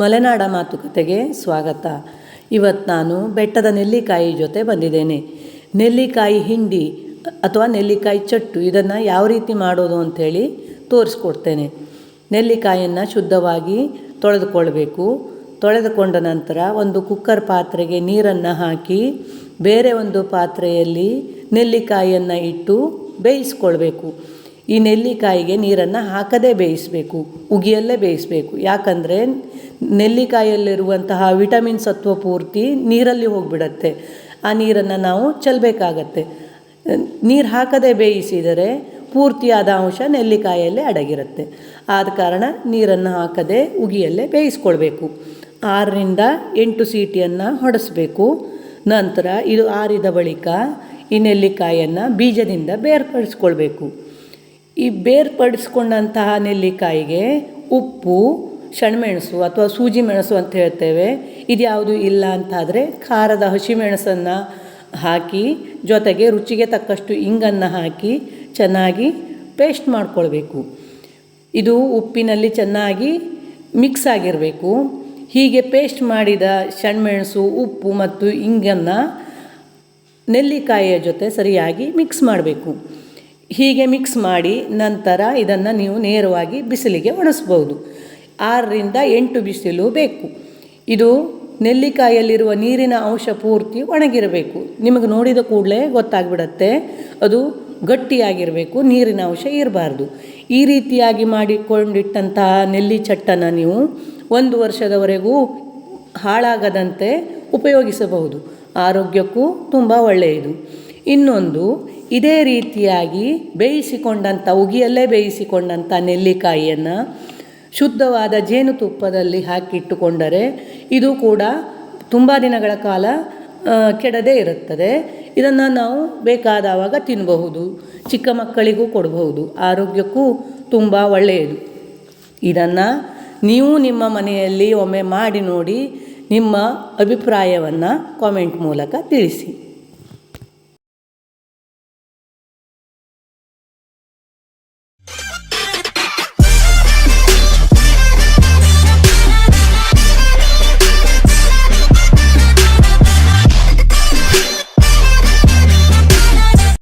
ಮಲೆನಾಡ ಮಾತುಕತೆಗೆ ಸ್ವಾಗತ. ಇವತ್ತು ನಾನು ಬೆಟ್ಟದ ನೆಲ್ಲಿಕಾಯಿ ಜೊತೆ ಬಂದಿದ್ದೇನೆ. ನೆಲ್ಲಿಕಾಯಿ ಹಿಂಡಿ ಅಥವಾ ನೆಲ್ಲಿಕಾಯಿ ಚಟ್ಟು ಇದನ್ನು ಯಾವ ರೀತಿ ಮಾಡೋದು ಅಂಥೇಳಿ ತೋರಿಸ್ಕೊಡ್ತೇನೆ. ನೆಲ್ಲಿಕಾಯನ್ನು ಶುದ್ಧವಾಗಿ ತೊಳೆದುಕೊಳ್ಬೇಕು. ತೊಳೆದುಕೊಂಡ ನಂತರ ಒಂದು ಕುಕ್ಕರ್ ಪಾತ್ರೆಗೆ ನೀರನ್ನು ಹಾಕಿ ಬೇರೆ ಒಂದು ಪಾತ್ರೆಯಲ್ಲಿ ನೆಲ್ಲಿಕಾಯಿಯನ್ನು ಇಟ್ಟು ಬೇಯಿಸ್ಕೊಳ್ಬೇಕು. ಈ ನೆಲ್ಲಿಕಾಯಿಗೆ ನೀರನ್ನು ಹಾಕದೇ ಬೇಯಿಸಬೇಕು, ಉಗಿಯಲ್ಲೇ ಬೇಯಿಸಬೇಕು. ಯಾಕಂದರೆ ನೆಲ್ಲಿಕಾಯಲ್ಲಿರುವಂತಹ ವಿಟಮಿನ್ ಸತ್ವ ಪೂರ್ತಿ ನೀರಲ್ಲಿ ಹೋಗಿಬಿಡತ್ತೆ. ಆ ನೀರನ್ನು ನಾವು ಚೆಲ್ಲಬೇಕಾಗತ್ತೆ ನೀರು ಹಾಕದೇ ಬೇಯಿಸಿದರೆ ಪೂರ್ತಿಯಾದ ಅಂಶ ನೆಲ್ಲಿಕಾಯಲ್ಲೇ ಅಡಗಿರುತ್ತೆ. ಆದ ಕಾರಣ ನೀರನ್ನು ಹಾಕದೆ ಉಗಿಯಲ್ಲೇ ಬೇಯಿಸ್ಕೊಳ್ಬೇಕು. ಆರರಿಂದ ಎಂಟು ಸೀಟಿಯನ್ನು ಹೊಡೆಸಬೇಕು. ನಂತರ ಇದು ಆರಿದ ಬಳಿಕ ಈ ನೆಲ್ಲಿಕಾಯನ್ನು ಬೀಜದಿಂದ ಬೇರ್ಪಡಿಸ್ಕೊಳ್ಬೇಕು. ಈ ಬೇರ್ಪಡಿಸ್ಕೊಂಡಂತಹ ನೆಲ್ಲಿಕಾಯಿಗೆ ಉಪ್ಪು ಸಣ್ಣಮೆಣಸು ಅಥವಾ ಸೂಜಿ ಮೆಣಸು ಅಂತ ಹೇಳ್ತೇವೆ. ಇದ್ಯಾವುದು ಇಲ್ಲ ಅಂತಾದರೆ ಖಾರದ ಹಸಿಮೆಣಸನ್ನು ಹಾಕಿ, ಜೊತೆಗೆ ರುಚಿಗೆ ತಕ್ಕಷ್ಟು ಇಂಗನ್ನು ಹಾಕಿ ಚೆನ್ನಾಗಿ ಪೇಸ್ಟ್ ಮಾಡಿಕೊಳ್ಬೇಕು. ಇದು ಉಪ್ಪಿನಲ್ಲಿ ಚೆನ್ನಾಗಿ ಮಿಕ್ಸ್ ಆಗಿರಬೇಕು. ಹೀಗೆ ಪೇಸ್ಟ್ ಮಾಡಿದ ಸಣ್ಣಮೆಣಸು ಉಪ್ಪು ಮತ್ತು ಇಂಗನ್ನು ನೆಲ್ಲಿಕಾಯಿಯ ಜೊತೆ ಸರಿಯಾಗಿ ಮಿಕ್ಸ್ ಮಾಡಬೇಕು. ಹೀಗೆ ಮಿಕ್ಸ್ ಮಾಡಿ ನಂತರ ಇದನ್ನು ನೀವು ನೇರವಾಗಿ ಬಿಸಿಲಿಗೆ ಒಣಸ್ಬೋದು. ಆರರಿಂದ ಎಂಟು ಬಿಸಿಲು ಬೇಕು. ಇದು ನೆಲ್ಲಿಕಾಯಲ್ಲಿರುವ ನೀರಿನ ಅಂಶ ಪೂರ್ತಿ ಒಣಗಿರಬೇಕು. ನಿಮಗೆ ನೋಡಿದ ಕೂಡಲೇ ಗೊತ್ತಾಗ್ಬಿಡತ್ತೆ. ಅದು ಗಟ್ಟಿಯಾಗಿರಬೇಕು, ನೀರಿನ ಅಂಶ ಇರಬಾರ್ದು. ಈ ರೀತಿಯಾಗಿ ಮಾಡಿಕೊಂಡಿಟ್ಟಂತಹ ನೆಲ್ಲಿ ಚಟ್ಟನ್ನು ನೀವು ಒಂದು ವರ್ಷದವರೆಗೂ ಹಾಳಾಗದಂತೆ ಉಪಯೋಗಿಸಬಹುದು. ಆರೋಗ್ಯಕ್ಕೂ ತುಂಬ ಒಳ್ಳೆಯದು. ಇನ್ನೊಂದು ಇದೇ ರೀತಿಯಾಗಿ ಬೇಯಿಸಿಕೊಂಡಂಥ, ಉಗಿಯಲ್ಲೇ ಬೇಯಿಸಿಕೊಂಡಂಥ ನೆಲ್ಲಿಕಾಯಿಯನ್ನು ಶುದ್ಧವಾದ ಜೇನುತುಪ್ಪದಲ್ಲಿ ಹಾಕಿಟ್ಟುಕೊಂಡರೆ ಇದು ಕೂಡ ತುಂಬ ದಿನಗಳ ಕಾಲ ಕೆಡದೇ ಇರುತ್ತದೆ. ಇದನ್ನು ನಾವು ಬೇಕಾದವಾಗ ತಿನ್ನಬಹುದು ಚಿಕ್ಕ ಮಕ್ಕಳಿಗೂ ಕೊಡಬಹುದು, ಆರೋಗ್ಯಕ್ಕೂ ತುಂಬ ಒಳ್ಳೆಯದು. ಇದನ್ನು ನೀವು ನಿಮ್ಮ ಮನೆಯಲ್ಲಿ ಒಮ್ಮೆ ಮಾಡಿ ನೋಡಿ ನಿಮ್ಮ ಅಭಿಪ್ರಾಯವನ್ನು ಕಾಮೆಂಟ್ ಮೂಲಕ ತಿಳಿಸಿ.